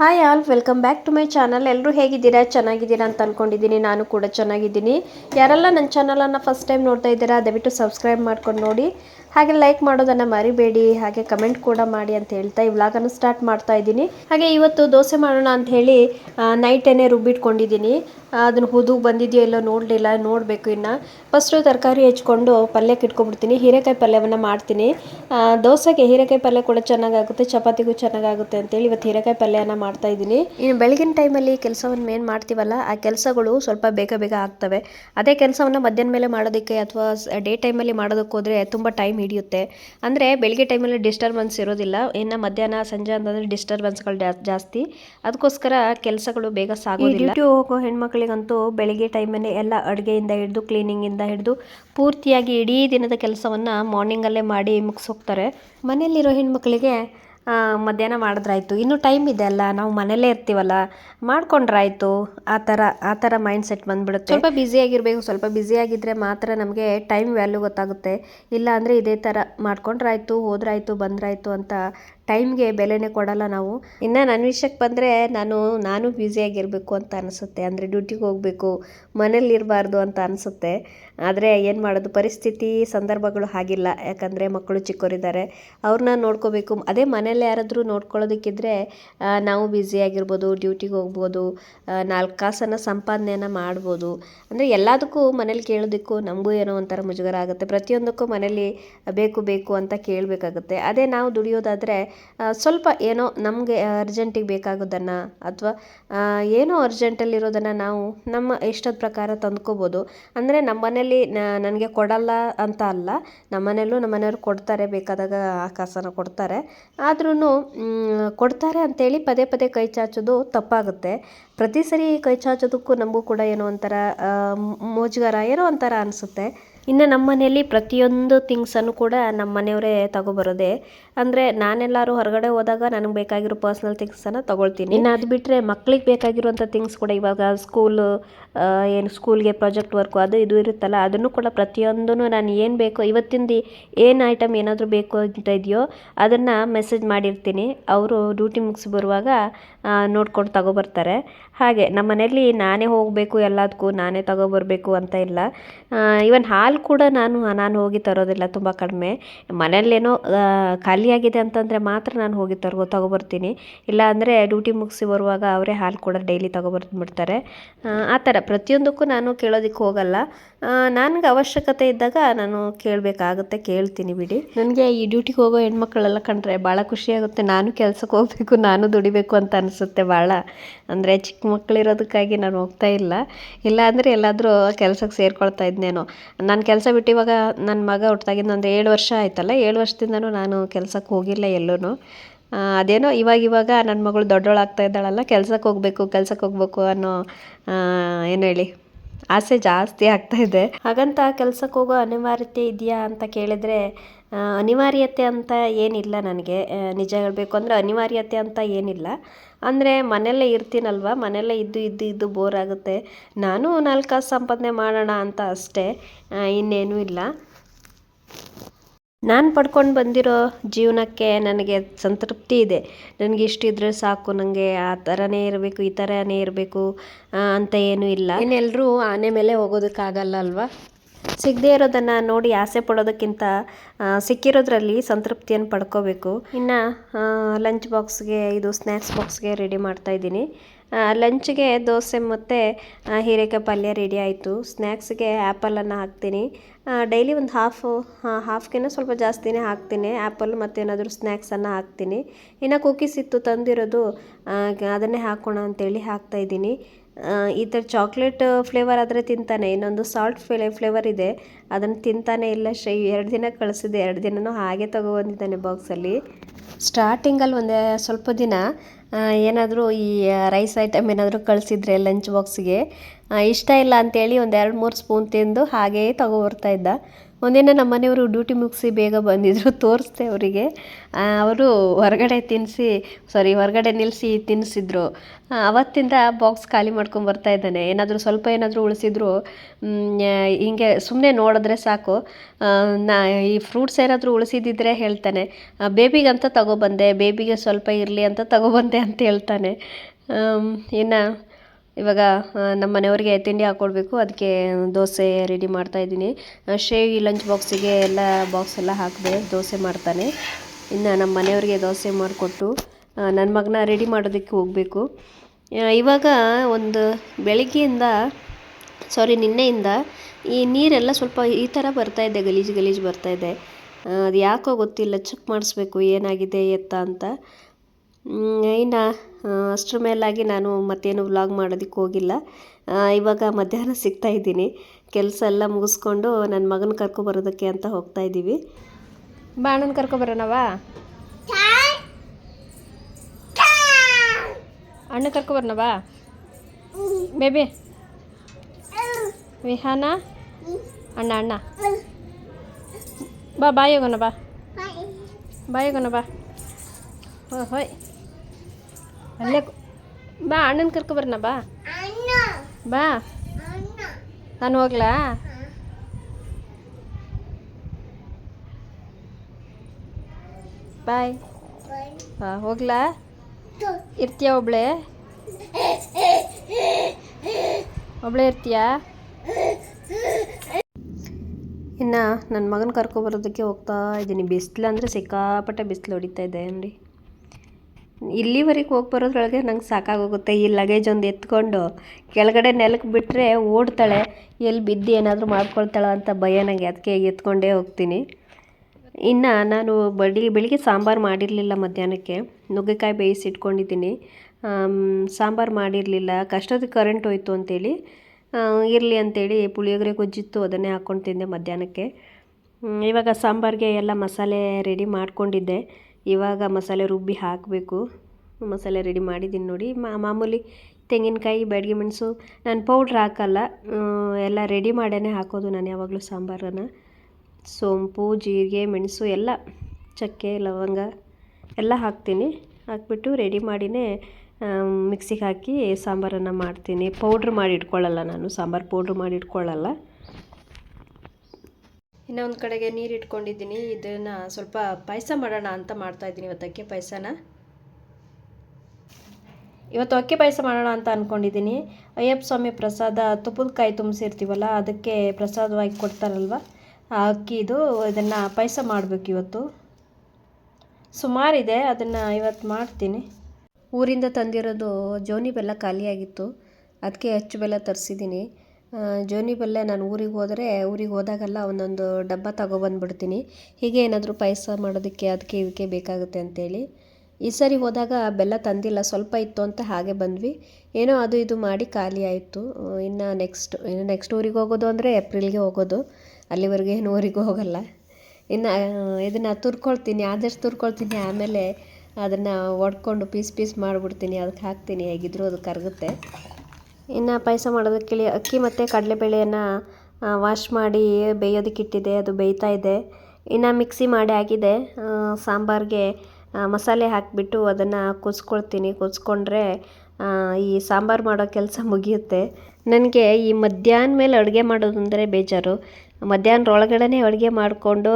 Hi all welcome back to my channel ಎಲ್ಲರೂ ಹೇಗಿದ್ದೀರಾ? ಚೆನ್ನಾಗಿದ್ದೀರಾ ಅಂತ ಅಂದ್ಕೊಂಡಿದ್ದೀನಿ ನಾನು ಕೂಡ ಚೆನ್ನಾಗಿದ್ದೀನಿ. ಯಾರೆಲ್ಲ ನನ್ನ ಚಾನಲನ್ನು ಫಸ್ಟ್ ಟೈಮ್ ನೋಡ್ತಾ ಇದ್ದೀರಾ, ದಯವಿಟ್ಟು ಸಬ್ಸ್ಕ್ರೈಬ್ ಮಾಡ್ಕೊಂಡು ನೋಡಿ. ಹಾಗೆ ಲೈಕ್ ಮಾಡೋದನ್ನು ಮರಿಬೇಡಿ. ಹಾಗೆ ಕಮೆಂಟ್ ಕೂಡ ಮಾಡಿ ಅಂತ ಹೇಳ್ತಾ ಈ ವ್ಲಾಗನ್ನು ಸ್ಟಾರ್ಟ್ ಮಾಡ್ತಾ ಇದ್ದೀನಿ. ಹಾಗೆ ಇವತ್ತು ದೋಸೆ ಮಾಡೋಣ ಅಂತ ಹೇಳಿ ನೈಟೇನೆ ರುಬ್ಬಿಟ್ಕೊಂಡಿದ್ದೀನಿ. ಅದನ್ನು ಹುದು ಬಂದಿದೆಯೋ ಇಲ್ಲೋ ನೋಡಲಿಲ್ಲ. ನೋಡಬೇಕು ಇನ್ನು. ಫಸ್ಟು ತರಕಾರಿ ಹೆಚ್ಕೊಂಡು ಪಲ್ಯಕ್ಕೆ ಇಟ್ಕೊಬಿಡ್ತೀನಿ ಹೀರೆಕಾಯಿ ಪಲ್ಯವನ್ನು ಮಾಡ್ತೀನಿ. ದೋಸೆಗೆ ಹೀರೆಕಾಯಿ ಪಲ್ಯ ಕೂಡ ಚೆನ್ನಾಗಾಗುತ್ತೆ. ಚಪಾತಿಗೂ ಚೆನ್ನಾಗಾಗುತ್ತೆ ಅಂತೇಳಿ ಇವತ್ತು ಹೀರೆಕಾಯಿ ಪಲ್ಯನ ಮಾಡ್ತಾ ಇದ್ದೀನಿ. ಇನ್ನು ಬೆಳಗಿನ ಟೈಮಲ್ಲಿ ಕೆಲಸವನ್ನು ಏನು ಮಾಡ್ತೀವಲ್ಲ ಆ ಕೆಲಸಗಳು ಸ್ವಲ್ಪ ಬೇಗ ಬೇಗ ಆಗ್ತವೆ. ಅದೇ ಕೆಲಸವನ್ನು ಮಧ್ಯಾಹ್ನ ಮೇಲೆ ಮಾಡೋದಕ್ಕೆ ಅಥವಾ ಡೇ ಟೈಮಲ್ಲಿ ಮಾಡೋದಕ್ಕೆ ಹೋದರೆ ತುಂಬ ಟೈಮ್ ಹಿಡಿಯುತ್ತೆ. ಅಂದರೆ ಬೆಳಗ್ಗೆ ಟೈಮಲ್ಲಿ ಡಿಸ್ಟರ್ಬೆನ್ಸ್ ಇರೋದಿಲ್ಲ. ಇನ್ನು ಮಧ್ಯಾಹ್ನ ಸಂಜೆ ಅಂತಂದರೆ ಡಿಸ್ಟರ್ಬೆನ್ಸ್ಗಳು ಜಾಸ್ತಿ. ಅದಕ್ಕೋಸ್ಕರ ಕೆಲಸಗಳು ಬೇಗ ಸಾಗೋದಿಲ್ಲ. ಡ್ಯೂಟಿ ಹೋಗೋ ಹೆಣ್ಮಕ್ಳಿಗಂತೂ ಬೆಳಿಗ್ಗೆ ಟೈಮಲ್ಲಿ ಎಲ್ಲ ಅಡುಗೆಯಿಂದ ಹಿಡಿದು ಕ್ಲೀನಿಂಗಿಂದ ಹಿಡಿದು ಪೂರ್ತಿಯಾಗಿ ಇಡೀ ದಿನದ ಕೆಲಸವನ್ನು ಮಾರ್ನಿಂಗಲ್ಲೇ ಮಾಡಿ ಮುಗಿಸೋಗ್ತಾರೆ ಮನೆಯಲ್ಲಿರೋ ಹೆಣ್ಮಕ್ಳಿಗೆ ಮಧ್ಯಾಹ್ನ ಮಾಡಿದ್ರಾಯ್ತು. ಇನ್ನೂ ಟೈಮ್ ಇದೆ ಅಲ್ಲ, ನಾವು ಮನೇಲೇ ಇರ್ತೀವಲ್ಲ, ಮಾಡ್ಕೊಂಡ್ರಾಯ್ತು. ಆ ಥರ ಆ ಥರ ಮೈಂಡ್ ಸೆಟ್ ಬಂದ್ಬಿಡುತ್ತೆ. ಸ್ವಲ್ಪ ಬ್ಯುಸಿಯಾಗಿರಬೇಕು ಸ್ವಲ್ಪ ಬ್ಯುಸಿಯಾಗಿದ್ದರೆ ಮಾತ್ರ ನಮಗೆ ಟೈಮ್ ವ್ಯಾಲ್ಯೂ ಗೊತ್ತಾಗುತ್ತೆ. ಇಲ್ಲ ಅಂದರೆ ಇದೇ ಥರ ಮಾಡ್ಕೊಂಡ್ರಾಯ್ತು, ಹೋದ್ರಾಯ್ತು, ಬಂದ್ರಾಯ್ತು ಅಂತ ಟೈಮ್ಗೆ ಬೆಲೆನೇ ಕೊಡಲ್ಲ ನಾವು. ಇನ್ನು ನನ್ನ ವಿಷಯಕ್ಕೆ ಬಂದರೆ ನಾನು ನಾನು ಬ್ಯುಸಿಯಾಗಿರಬೇಕು ಅಂತ ಅನಿಸುತ್ತೆ. ಅಂದರೆ ಡ್ಯೂಟಿಗೆ ಹೋಗಬೇಕು ಮನೇಲಿರಬಾರ್ದು ಅಂತ ಅನಿಸುತ್ತೆ. ಆದರೆ ಏನು ಮಾಡೋದು, ಪರಿಸ್ಥಿತಿ, ಸಂದರ್ಭಗಳು ಹಾಗಿಲ್ಲ. ಯಾಕಂದರೆ ಮಕ್ಕಳು ಚಿಕ್ಕವರಿದ್ದಾರೆ ಅವ್ರನ್ನ ನೋಡ್ಕೋಬೇಕು. ಅದೇ ಮನೇಲಿ ಯಾರಾದರೂ ನೋಡ್ಕೊಳ್ಳೋದಕ್ಕಿದ್ರೆ ನಾವು ಬ್ಯುಸಿಯಾಗಿರ್ಬೋದು ಡ್ಯೂಟಿಗೆ ಹೋಗ್ಬೋದು ನಾಲ್ಕು ಕಾಸನ್ನು ಸಂಪಾದನೆಯನ್ನು ಮಾಡ್ಬೋದು. ಅಂದರೆ ಎಲ್ಲದಕ್ಕೂ ಮನೇಲಿ ಕೇಳೋದಕ್ಕೂ ನಮಗೂ ಏನೋ ಒಂಥರ ಮುಜುಗರ ಆಗುತ್ತೆ. ಪ್ರತಿಯೊಂದಕ್ಕೂ ಮನೇಲಿ ಬೇಕು ಬೇಕು ಅಂತ ಕೇಳಬೇಕಾಗುತ್ತೆ. ಅದೇ ನಾವು ದುಡಿಯೋದಾದರೆ ಸ್ವಲ್ಪ ಏನೋ ನಮಗೆ ಅರ್ಜೆಂಟಿಗೆ ಬೇಕಾಗೋದನ್ನು ಅಥವಾ ಏನೋ ಅರ್ಜೆಂಟಲ್ಲಿರೋದನ್ನು ನಾವು ನಮ್ಮ ಇಷ್ಟದ ಪ್ರಕಾರ ತಂದ್ಕೋಬೋದು. ಅಂದರೆ ನಮ್ಮ ಮನೇಲಿ ನನಗೆ ಕೊಡಲ್ಲ ಅಂತ ಅಲ್ಲ, ನಮ್ಮ ಮನೆಯಲ್ಲೂ ನಮ್ಮ ಮನೆಯವ್ರು ಕೊಡ್ತಾರೆ, ಬೇಕಾದಾಗ ಆ ಕಾಸನ್ನು ಕೊಡ್ತಾರೆ ಆದ್ರೂ ಕೊಡ್ತಾರೆ ಅಂತೇಳಿ ಪದೇ ಪದೇ ಕೈ ಚಾಚೋದು ತಪ್ಪಾಗುತ್ತೆ. ಪ್ರತಿ ಸರಿ ಕೈ ಚಾಚೋದಕ್ಕೂ ನಮಗೂ ಕೂಡ ಏನೋ ಒಂಥರ ಮೋಜುಗಾರ ಏನೋ ಒಂಥರ ಅನಿಸುತ್ತೆ. ಇನ್ನು ನಮ್ಮ ಮನೆಯಲ್ಲಿ ಪ್ರತಿಯೊಂದು ಥಿಂಗ್ಸನ್ನು ಕೂಡ ನಮ್ಮ ಮನೆಯವರೇ ತಗೊಬರೋದೆ. ಅಂದರೆ ನಾನೆಲ್ಲರೂ ಹೊರಗಡೆ ಹೋದಾಗ ನನಗೆ ಬೇಕಾಗಿರೋ ಪರ್ಸ್ನಲ್ ಥಿಂಗ್ಸನ್ನು ತೊಗೊಳ್ತೀನಿ. ಇನ್ನು ಅದು ಬಿಟ್ಟರೆ ಮಕ್ಳಿಗೆ ಬೇಕಾಗಿರುವಂಥ ಥಿಂಗ್ಸ್ ಕೂಡ ಇವಾಗ ಸ್ಕೂಲು ಏನು ಸ್ಕೂಲ್ಗೆ ಪ್ರಾಜೆಕ್ಟ್ ವರ್ಕು ಅದು ಇದು ಇರುತ್ತಲ್ಲ, ಅದನ್ನು ಕೂಡ ಪ್ರತಿಯೊಂದೂ ನಾನು ಏನು ಬೇಕೋ ಇವತ್ತಿಂದ ಏನು ಐಟಮ್ ಏನಾದರೂ ಬೇಕು ಅಂತ ಇದೆಯೋ ಅದನ್ನು ಮೆಸೇಜ್ ಮಾಡಿರ್ತೀನಿ. ಅವರು ಡ್ಯೂಟಿ ಮುಗಿಸಿ ಬರುವಾಗ ನೋಡ್ಕೊಂಡು ತಗೊಬರ್ತಾರೆ. ಹಾಗೆ ನಮ್ಮ ಮನೆಯಲ್ಲಿ ನಾನೇ ಹೋಗಬೇಕು ಎಲ್ಲದಕ್ಕೂ ನಾನೇ ತಗೋಬರ್ಬೇಕು ಅಂತ ಇಲ್ಲ. ಇವನ್ ಹಾಲು ಕೂಡ ನಾನು ನಾನು ಹೋಗಿ ತರೋದಿಲ್ಲ ತುಂಬ ಕಡಿಮೆ. ಮನೆಯಲ್ಲೇನೋ ಖಾಲಿಯಾಗಿದೆ ಅಂತಂದರೆ ಮಾತ್ರ ನಾನು ಹೋಗಿ ತರ್ಗೋ, ತಗೊಬರ್ತೀನಿ. ಇಲ್ಲ ಅಂದರೆ ಡ್ಯೂಟಿ ಮುಗಿಸಿ ಬರುವಾಗ ಅವರೇ ಹಾಲು ಕೂಡ ಡೈಲಿ ತಗೊಬರ್ಬಿಡ್ತಾರೆ ಆ ಥರ ಪ್ರತಿಯೊಂದಕ್ಕೂ ನಾನು ಕೇಳೋದಕ್ಕೆ ಹೋಗಲ್ಲ. ನನಗೆ ಅವಶ್ಯಕತೆ ಇದ್ದಾಗ ನಾನು ಕೇಳಬೇಕಾಗುತ್ತೆ, ಕೇಳ್ತೀನಿ ಬಿಡಿ. ನನಗೆ ಈ ಡ್ಯೂಟಿಗೆ ಹೋಗೋ ಹೆಣ್ಮಕ್ಳೆಲ್ಲ ಕಂಡ್ರೆ ಭಾಳ ಖುಷಿಯಾಗುತ್ತೆ ನಾನು ಕೆಲಸಕ್ಕೆ ಹೋಗಬೇಕು, ನಾನು ದುಡಿಬೇಕು ಅಂತ ಅನಿಸುತ್ತೆ ಭಾಳ. ಅಂದರೆ ಚಿಕ್ಕ ಮಕ್ಕಳಿರೋದಕ್ಕಾಗಿ ನಾನು ಹೋಗ್ತಾ ಇಲ್ಲ. ಇಲ್ಲ ಅಂದರೆ ಎಲ್ಲಾದರೂ ಕೆಲಸಕ್ಕೆ ಸೇರ್ಕೊಳ್ತಾ ಇದ್ನೇನೋ. ನಾನು ಕೆಲಸ ಬಿಟ್ಟು ಇವಾಗ ನನ್ನ ಮಗ ಹುಟ್ಟಿದಾಗಿಂದ ಒಂದು ಏಳು ವರ್ಷ ಆಯ್ತಲ್ಲ, ಏಳು ವರ್ಷದಿಂದನೂ ನಾನು ಕೆಲಸಕ್ಕೆ ಹೋಗಿಲ್ಲ ಎಲ್ಲೂ ಅದೇನೋ ಇವಾಗ ಇವಾಗ ನನ್ನ ಮಗಳು ದೊಡ್ಡವಳಾಗ್ತಾ ಇದ್ದಾಳಲ್ಲ, ಕೆಲ್ಸಕ್ಕೆ ಹೋಗಬೇಕು, ಕೆಲ್ಸಕ್ಕೆ ಹೋಗ್ಬೇಕು ಅನ್ನೋ ಏನು ಹೇಳಿ, ಆಸೆ ಜಾಸ್ತಿ ಆಗ್ತಾ ಇದೆ. ಹಾಗಂತ ಕೆಲ್ಸಕ್ಕೆ ಹೋಗೋ ಅನಿವಾರ್ಯತೆ ಇದೆಯಾ ಅಂತ ಕೇಳಿದರೆ ಅನಿವಾರ್ಯತೆ ಅಂತ ಏನಿಲ್ಲ ನನಗೆ. ನಿಜ ಹೇಳಬೇಕು ಅಂದರೆ ಅನಿವಾರ್ಯತೆ ಅಂತ ಏನಿಲ್ಲ. ಅಂದರೆ ಮನೆಯಲ್ಲೇ ಇರ್ತೀನಲ್ವ? ಮನೆಯಲ್ಲೇ ಇದ್ದು ಇದ್ದು ಇದ್ದು ಬೋರ್ ಆಗುತ್ತೆ. ನಾನು ನಾಲ್ಕು ಕಾಸು ಸಂಪಾದನೆ ಮಾಡೋಣ ಅಂತ ಅಷ್ಟೇ. ಇನ್ನೇನೂ ಇಲ್ಲ. ನಾನು ಪಡ್ಕೊಂಡು ಬಂದಿರೋ ಜೀವನಕ್ಕೆ ನನಗೆ ಸಂತೃಪ್ತಿ ಇದೆ. ನನಗೆ ಇಷ್ಟಿದ್ರೆ ಸಾಕು. ನನಗೆ ಆ ಥರನೇ ಇರಬೇಕು, ಈ ಥರನೇ ಇರಬೇಕು ಅಂತ ಏನೂ ಇಲ್ಲ. ಇನ್ನೆಲ್ಲರೂ ಆನೆ ಮೇಲೆ ಹೋಗೋದಕ್ಕಾಗಲ್ಲ ಅಲ್ವಾ? ಸಿಗದೇ ಇರೋದನ್ನು ನೋಡಿ ಆಸೆ ಪಡೋದಕ್ಕಿಂತ ಸಿಕ್ಕಿರೋದ್ರಲ್ಲಿ ಸಂತೃಪ್ತಿಯನ್ನು ಪಡ್ಕೋಬೇಕು. ಇನ್ನು ಲಂಚ್ ಬಾಕ್ಸ್ಗೆ ಇದು ಸ್ನ್ಯಾಕ್ಸ್ ಬಾಕ್ಸ್ಗೆ ರೆಡಿ ಮಾಡ್ತಾ ಇದ್ದೀನಿ. ಲಂಚ್ಗೆ ದೋಸೆ ಮತ್ತು ಹೀರೆಕಾಯಿ ಪಲ್ಯ ರೆಡಿ ಆಯಿತು. ಸ್ನ್ಯಾಕ್ಸ್ಗೆ ಆ್ಯಪಲನ್ನು ಹಾಕ್ತೀನಿ. ಡೈಲಿ ಒಂದು ಹಾಫು ಹಾಫ್ಗೆ ಸ್ವಲ್ಪ ಜಾಸ್ತಿನೇ ಹಾಕ್ತೀನಿ. ಆ್ಯಪಲ್ ಮತ್ತು ಏನಾದರೂ ಸ್ನ್ಯಾಕ್ಸನ್ನು ಹಾಕ್ತೀನಿ. ಇನ್ನು ಕುಕೀಸ್ ಇತ್ತು ತಂದಿರೋದು ಅದನ್ನೇ ಹಾಕೋಣ ಅಂತೇಳಿ ಹಾಕ್ತಾಯಿದ್ದೀನಿ ಈ ಥರ ಚಾಕ್ಲೇಟ್ ಫ್ಲೇವರ್ ಆದರೆ ತಿಂತಾನೆ. ಇನ್ನೊಂದು ಸಾಲ್ಟ್ ಫ್ಲೇ, ಫ್ಲೇವರ್ ಇದೆ. ಅದನ್ನು ತಿಂತಾನೆ ಇಲ್ಲ ಶೇ ಎರಡು ದಿನ ಕಳಿಸಿದೆ. ಎರಡು ದಿನನೂ ಹಾಗೆ ತಗೊಬಂದಿದ್ದಾನೆ ಬಾಕ್ಸಲ್ಲಿ. ಸ್ಟಾರ್ಟಿಂಗಲ್ಲಿ ಒಂದೇ ಸ್ವಲ್ಪ ದಿನ ಏನಾದರೂ ಈ ರೈಸ್ ಐಟಮ್ ಏನಾದರೂ ಕಳಿಸಿದ್ರೆ ಲಂಚ್ ಬಾಕ್ಸಿಗೆ ಇಷ್ಟ ಇಲ್ಲ ಅಂತೇಳಿ ಒಂದು ಎರಡು ಮೂರು ಸ್ಪೂನ್ ತಿಂದು ಹಾಗೆಯೇ ತಗೊಬರ್ತಾ ಇದ್ದ. ಒಂದಿನ ನಮ್ಮ ಮನೆಯವರು ಡ್ಯೂಟಿ ಮುಗಿಸಿ ಬೇಗ ಬಂದಿದ್ದರು ತೋರಿಸ್ದೆ ಅವರಿಗೆ. ಅವರು ಹೊರಗಡೆ ತಿನ್ನಿಸಿ ಸಾರಿ ಹೊರಗಡೆ ನಿಲ್ಲಿಸಿ ತಿನ್ನಿಸಿದ್ರು ಅವತ್ತಿಂದ ಬಾಕ್ಸ್ ಖಾಲಿ ಮಾಡ್ಕೊಂಡು ಬರ್ತಾ ಇದ್ದಾನೆ. ಏನಾದರೂ ಸ್ವಲ್ಪ ಏನಾದರೂ ಉಳಿಸಿದ್ರು ಹಿಂಗೆ ಸುಮ್ಮನೆ ನೋಡಿದ್ರೆ ಸಾಕು. ನಾ, ಈ ಫ್ರೂಟ್ಸ್ ಏನಾದರೂ ಉಳಿಸಿದ್ದಿದ್ರೆ ಹೇಳ್ತಾನೆ. ಬೇಬಿಗಂತ ತಗೊಬಂದೆ ಬೇಬಿಗೆ ಸ್ವಲ್ಪ ಇರಲಿ ಅಂತ ತಗೊಬಂದೆ ಅಂತ ಹೇಳ್ತಾನೆ. ಇನ್ನು ಇವಾಗ ನಮ್ಮ ಮನೆಯವ್ರಿಗೆ ತಿಂಡಿ ಹಾಕ್ಕೊಡ್ಬೇಕು ಅದಕ್ಕೆ ದೋಸೆ ರೆಡಿ ಮಾಡ್ತಾ ಇದ್ದೀನಿ. ಶೇವಿ ಲಂಚ್ ಬಾಕ್ಸಿಗೆ ಎಲ್ಲ ಬಾಕ್ಸ್ ಎಲ್ಲ ಹಾಕಿದೆ ದೋಸೆ ಮಾಡ್ತಾನೆ. ಇನ್ನು ನಮ್ಮ ಮನೆಯವ್ರಿಗೆ ದೋಸೆ ಮಾಡಿಕೊಟ್ಟು ನನ್ನ ಮಗನ ರೆಡಿ ಮಾಡೋದಕ್ಕೆ ಹೋಗಬೇಕು. ಇವಾಗ ಒಂದು ಬೆಳಗ್ಗೆಯಿಂದ ಸಾರಿ ನಿನ್ನೆಯಿಂದ ಈ ನೀರೆಲ್ಲ ಸ್ವಲ್ಪ ಈ ಥರ ಇದೆ, ಗಲೀಜು ಗಲೀಜು ಬರ್ತಾ ಇದೆ. ಅದು ಯಾಕೋ ಗೊತ್ತಿಲ್ಲ, ಚೆಕ್ ಮಾಡಿಸ್ಬೇಕು ಏನಾಗಿದೆ, ಎತ್ತ ಅಂತ. ಇನ್ನು ಅಷ್ಟರ ಮೇಲಾಗಿ ನಾನು ಮತ್ತೇನು ವ್ಲಾಗ್ ಮಾಡೋದಕ್ಕೆ ಹೋಗಿಲ್ಲ. ಇವಾಗ ಮಧ್ಯಾಹ್ನ ಸಿಗ್ತಾ ಇದ್ದೀನಿ. ಕೆಲಸ ಎಲ್ಲ ಮುಗಿಸ್ಕೊಂಡು ನನ್ನ ಮಗನ ಕರ್ಕೊಬರೋದಕ್ಕೆ ಅಂತ ಹೋಗ್ತಾ ಇದ್ದೀವಿ ಬಾಣನ ಅಣ್ಣನ ಕರ್ಕೊಬರೋಣವಾ ಅಣ್ಣ ಕರ್ಕೊಬರೋಣವಾ ಬೇಬಿ. ವಿಹಾನ? ಅಣ್ಣ ಅಣ್ಣ. ಬಾ ಬಾಯ್ ಹೋಗೋಣ ಬಾ. ಬಾಯ್ ಹೋಗೋಣ ಬಾ. ಹೋ ಹೋಯ್. ಅಲ್ಲೇ ಬಾ, ಅಣ್ಣನ ಬರ್ನ, ಬಾ. ಬಾ. ನಾನು ಹೋಗ್ಲಾ? ಬಾಯ್. ಹಾಂ ಹೋಗ್ಲಾ? ಇರ್ತೀಯ ಒಬ್ಳೆ? ಒಬ್ಳೆ ಇರ್ತೀಯಾ? ಇನ್ನು ನನ್ನ ಮಗನ ಕರ್ಕೊಬರೋದಕ್ಕೆ ಹೋಗ್ತಾ ಇದ್ದೀನಿ. ಬಿಸಿಲು ಅಂದರೆ ಸಿಕ್ಕಾಪಟ್ಟೆ ಬಿಸಿಲು ಹೊಡಿತಾ ಇದೆ ನೋಡಿ ಇಲ್ಲಿವರೆಗೆ ಹೋಗಿ ಬರೋದ್ರೊಳಗೆ ನಂಗೆ ಸಾಕಾಗೋಗುತ್ತೆ. ಈ ಲಗೇಜ್ ಒಂದು ಎತ್ಕೊಂಡು ಕೆಳಗಡೆ ನೆಲಕ್ಕೆ ಬಿಟ್ಟರೆ ಓಡ್ತಾಳೆ. ಎಲ್ಲಿ ಬಿದ್ದು ಏನಾದರೂ ಮಾಡ್ಕೊಳ್ತಾಳೆ ಅಂತ ಭಯ ನನಗೆ ಅದಕ್ಕೆ ಎತ್ಕೊಂಡೇ ಹೋಗ್ತೀನಿ. ಇನ್ನು ನಾನು ಬಡಿ ಬೆಳಿಗ್ಗೆ ಸಾಂಬಾರು ಮಾಡಿರಲಿಲ್ಲ ಮಧ್ಯಾಹ್ನಕ್ಕೆ. ನುಗ್ಗೆಕಾಯಿ ಬೇಯಿಸಿ ಇಟ್ಕೊಂಡಿದ್ದೀನಿ. ಸಾಂಬಾರು ಮಾಡಿರಲಿಲ್ಲ. ಕಷ್ಟದ ಕರೆಂಟ್ ಹೋಯ್ತು ಅಂತೇಳಿ. ಇರಲಿ ಅಂತೇಳಿ ಪುಳಿಯೋಗರೆ ಗೊಜ್ಜಿತ್ತು, ಅದನ್ನೇ ಹಾಕ್ಕೊಂಡು ತಿಂದೆ ಮಧ್ಯಾಹ್ನಕ್ಕೆ. ಇವಾಗ ಸಾಂಬಾರಿಗೆ ಎಲ್ಲ ಮಸಾಲೆ ರೆಡಿ ಮಾಡ್ಕೊಂಡಿದ್ದೆ. ಇವಾಗ ಮಸಾಲೆ ರುಬ್ಬಿ ಹಾಕಬೇಕು. ಮಸಾಲೆ ರೆಡಿ ಮಾಡಿದ್ದೀನಿ ನೋಡಿ. ಮಾಮೂಲಿ ತೆಂಗಿನಕಾಯಿ, ಬ್ಯಾಡಗಿ ಮೆಣಸು ನಾನು ಪೌಡ್ರ್ ಹಾಕಲ್ಲ. ಎಲ್ಲ ರೆಡಿ ಮಾಡೇ ಹಾಕೋದು ನಾನು ಯಾವಾಗಲೂ ಸಾಂಬಾರನ್ನು. ಸೋಂಪು, ಜೀರಿಗೆ, ಮೆಣಸು ಎಲ್ಲ, ಚಕ್ಕೆ, ಲವಂಗ ಎಲ್ಲ ಹಾಕ್ತೀನಿ. ಹಾಕ್ಬಿಟ್ಟು ರೆಡಿ ಮಾಡಿನೇ ಮಿಕ್ಸಿಗೆ ಹಾಕಿ ಸಾಂಬಾರನ್ನು ಮಾಡ್ತೀನಿ. ಪೌಡ್ರ್ ಮಾಡಿ ಇಟ್ಕೊಳ್ಳಲ್ಲ ನಾನು. ಸಾಂಬಾರು ಪೌಡ್ರ್ ಮಾಡಿ ಇಟ್ಕೊಳ್ಳಲ್ಲ ಇನ್ನು ಒಂದು ಕಡೆಗೆ ನೀರು ಇಟ್ಕೊಂಡಿದ್ದೀನಿ. ಇದನ್ನು ಸ್ವಲ್ಪ ಪಾಯಸ ಮಾಡೋಣ ಅಂತ ಮಾಡ್ತಾಯಿದ್ದೀನಿ ಇವತ್ತು ಅಕ್ಕಿ ಪಾಯಸನ. ಇವತ್ತು ಅಕ್ಕಿ ಪಾಯಸ ಮಾಡೋಣ ಅಂತ ಅಂದ್ಕೊಂಡಿದ್ದೀನಿ ಅಯ್ಯಪ್ಪ ಸ್ವಾಮಿ ಪ್ರಸಾದ ತುಪ್ಪದ ಕಾಯಿ ತುಂಬಿಸಿರ್ತೀವಲ್ಲ, ಅದಕ್ಕೆ ಪ್ರಸಾದವಾಗಿ ಕೊಡ್ತಾರಲ್ವ? ಆ ಅಕ್ಕಿದು ಇದನ್ನು ಪಾಯಸ ಮಾಡಬೇಕು ಇವತ್ತು. ಸುಮಾರಿದೆ ಅದನ್ನು ಇವತ್ತು ಮಾಡ್ತೀನಿ. ಊರಿಂದ ತಂದಿರೋದು ಜೋನಿ ಬೆಲ್ಲ ಖಾಲಿಯಾಗಿತ್ತು. ಅದಕ್ಕೆ ಅಚ್ಚು ಬೆಲ್ಲ ತರಿಸಿದ್ದೀನಿ. ಜೋನಿ ಬಲ್ಲೆ ನಾನು ಊರಿಗೆ ಹೋದರೆ ಊರಿಗೆ ಹೋದಾಗೆಲ್ಲ ಒಂದೊಂದು ಡಬ್ಬ ತಗೊಬಂದ್ಬಿಡ್ತೀನಿ. ಹೀಗೆ ಏನಾದರೂ ಪಾಯಸ ಮಾಡೋದಕ್ಕೆ ಅದಕ್ಕೆ ಇದಕ್ಕೆ ಬೇಕಾಗುತ್ತೆ ಅಂತೇಳಿ. ಈ ಸರಿ ಹೋದಾಗ ಬೆಲ್ಲ ತಂದಿಲ್ಲ, ಸ್ವಲ್ಪ ಇತ್ತು ಅಂತ ಹಾಗೆ ಬಂದ್ವಿ. ಏನೋ ಅದು ಇದು ಮಾಡಿ ಖಾಲಿ ಆಯಿತು. ಇನ್ನು ನೆಕ್ಸ್ಟ್ ಇನ್ನು ನೆಕ್ಸ್ಟ್ ಊರಿಗೆ ಹೋಗೋದು ಅಂದರೆ ಏಪ್ರಿಲ್ಗೆ ಹೋಗೋದು. ಅಲ್ಲಿವರೆಗೆ ಏನು ಊರಿಗೆ ಹೋಗಲ್ಲ. ಇನ್ನು ಇದನ್ನು ತುರ್ಕೊಳ್ತೀನಿ, ಆದಷ್ಟು ತುರ್ಕೊಳ್ತೀನಿ, ಆಮೇಲೆ ಅದನ್ನು ಒಡ್ಕೊಂಡು ಪೀಸ್ ಪೀಸ್ ಮಾಡಿಬಿಡ್ತೀನಿ, ಅದಕ್ಕೆ ಹಾಕ್ತೀನಿ, ಹೇಗಿದ್ರೂ ಅದು ಕರಗುತ್ತೆ. ಇನ್ನು ಪಾಯಸ ಮಾಡೋದಕ್ಕೆ ಅಕ್ಕಿ ಮತ್ತು ಕಡಲೆಬೇಳೆಯನ್ನು ವಾಶ್ ಮಾಡಿ ಬೇಯೋದಕ್ಕೆ ಇಟ್ಟಿದ್ದೆ, ಅದು ಬೇಯ್ತಾ ಇದೆ. ಇನ್ನು ಮಿಕ್ಸಿ ಮಾಡಿ ಆಗಿದೆ ಸಾಂಬಾರಿಗೆ ಸಾಂಬಾರ್ಗೆ ಮಸಾಲೆ ಹಾಕಿಬಿಟ್ಟು ಅದನ್ನು ಕುದಿಸ್ಕೊಳ್ತೀನಿ. ಕುದಿಸ್ಕೊಂಡ್ರೆ ಈ ಸಾಂಬಾರು ಮಾಡೋ ಕೆಲಸ ಮುಗಿಯುತ್ತೆ. ನನಗೆ ಈ ಮಧ್ಯಾಹ್ನ ಮೇಲೆ ಅಡುಗೆ ಮಾಡೋದಂದರೆ ಬೇಜಾರು. ಮಧ್ಯಾಹ್ನ ಒಳಗಡೆ ಅಡುಗೆ ಮಾಡಿಕೊಂಡು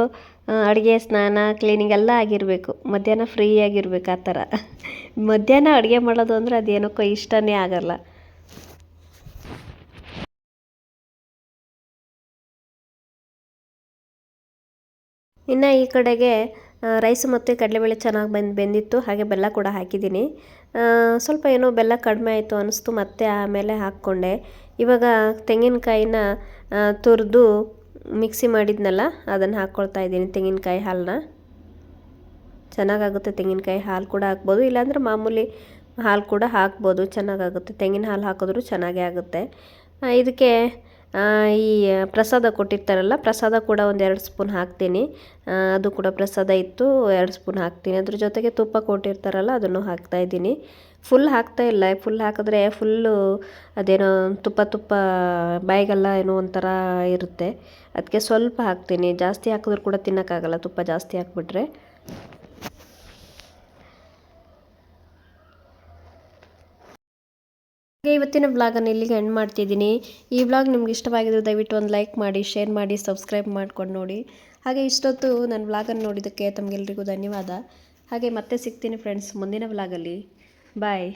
ಅಡುಗೆ, ಸ್ನಾನ ಕ್ಲೀನಿಂಗ್ ಎಲ್ಲ ಆಗಿರಬೇಕು. ಮಧ್ಯಾಹ್ನ ಫ್ರೀ ಆಗಿರ್ಬೇಕು ಆ ಥರ. ಮಧ್ಯಾಹ್ನ ಅಡುಗೆ ಮಾಡೋದು ಅಂದರೆ ಅದೇನಕ್ಕೋ ಇಷ್ಟನೇ ಆಗಲ್ಲ. ಇನ್ನು ಈ ಕಡೆಗೆ ರೈಸ್ ಮತ್ತು ಕಡಲೆಬೇಳೆ ಚೆನ್ನಾಗಿ ಬಂದು, ಬೆಂದಿತ್ತು, ಹಾಗೆ ಬೆಲ್ಲ ಕೂಡ ಹಾಕಿದ್ದೀನಿ. ಸ್ವಲ್ಪ ಏನೋ ಬೆಲ್ಲ ಕಡಿಮೆ ಆಯಿತು ಅನ್ನಿಸ್ತು ಮತ್ತೆ ಆಮೇಲೆ ಹಾಕ್ಕೊಂಡೆ. ಇವಾಗ ತೆಂಗಿನಕಾಯಿನ ತುರಿದು ಮಿಕ್ಸಿ ಮಾಡಿದ್ನಲ್ಲ, ಅದನ್ನು ಹಾಕ್ಕೊಳ್ತಾ ಇದ್ದೀನಿ ತೆಂಗಿನಕಾಯಿ ಹಾಲನ್ನ ಚೆನ್ನಾಗಾಗುತ್ತೆ ತೆಂಗಿನಕಾಯಿ ಹಾಲು ಕೂಡ ಹಾಕ್ಬೋದು, ಇಲ್ಲಾಂದ್ರೆ ಮಾಮೂಲಿ ಹಾಲು ಕೂಡ ಹಾಕ್ಬೋದು, ಚೆನ್ನಾಗಾಗುತ್ತೆ. ತೆಂಗಿನ ಹಾಲು ಹಾಕಿದ್ರೂ ಚೆನ್ನಾಗೇ ಆಗುತ್ತೆ. ಇದಕ್ಕೆ ಈ ಪ್ರಸಾದ ಕೊಟ್ಟಿರ್ತಾರಲ್ಲ, ಪ್ರಸಾದ ಕೂಡ ಒಂದು ಎರಡು ಸ್ಪೂನ್ ಹಾಕ್ತೀನಿ. ಅದು ಕೂಡ ಪ್ರಸಾದ ಇತ್ತು, ಎರಡು ಸ್ಪೂನ್ ಹಾಕ್ತೀನಿ. ಅದ್ರ ಜೊತೆಗೆ ತುಪ್ಪ ಕೊಟ್ಟಿರ್ತಾರಲ್ಲ, ಅದನ್ನು ಹಾಕ್ತಾ ಇದ್ದೀನಿ. ಫುಲ್ ಹಾಕ್ತಾ ಇಲ್ಲ ಫುಲ್ ಹಾಕಿದ್ರೆ ಫುಲ್ಲು ಅದೇನೋ ತುಪ್ಪ ತುಪ್ಪ, ಬಾಯಿಗೆಲ್ಲ ಏನೋ ಒಂಥರ ಇರುತ್ತೆ. ಅದಕ್ಕೆ ಸ್ವಲ್ಪ ಹಾಕ್ತೀನಿ. ಜಾಸ್ತಿ ಹಾಕಿದ್ರೂ ಕೂಡ ತಿನ್ನೋಕ್ಕಾಗಲ್ಲ, ತುಪ್ಪ ಜಾಸ್ತಿ ಹಾಕ್ಬಿಟ್ರೆ. ಇವತ್ತಿನ ವ್ಲಾಗನ್ನು ಇಲ್ಲಿಗೆ ಎಂಡ್ ಮಾಡ್ತಿದ್ದೀನಿ. ಈ ಬ್ಲಾಗ್ ನಿಮ್ಗೆ ಇಷ್ಟವಾಗಿದ್ರೆ ದಯವಿಟ್ಟು ಒಂದು ಲೈಕ್ ಮಾಡಿ ಶೇರ್ ಮಾಡಿ ಸಬ್ಸ್ಕ್ರೈಬ್ ಮಾಡ್ಕೊಂಡು ನೋಡಿ. ಹಾಗೆ ಇಷ್ಟೊತ್ತು ನನ್ನ ಬ್ಲಾಗನ್ನು ನೋಡಿದ್ದಕ್ಕೆ ತಮಗೆಲ್ರಿಗೂ ಧನ್ಯವಾದ. ಹಾಗೆ ಮತ್ತೆ ಸಿಗ್ತೀನಿ ಫ್ರೆಂಡ್ಸ್ ಮುಂದಿನ ವ್ಲಾಗಲ್ಲಿ ಬಾಯ್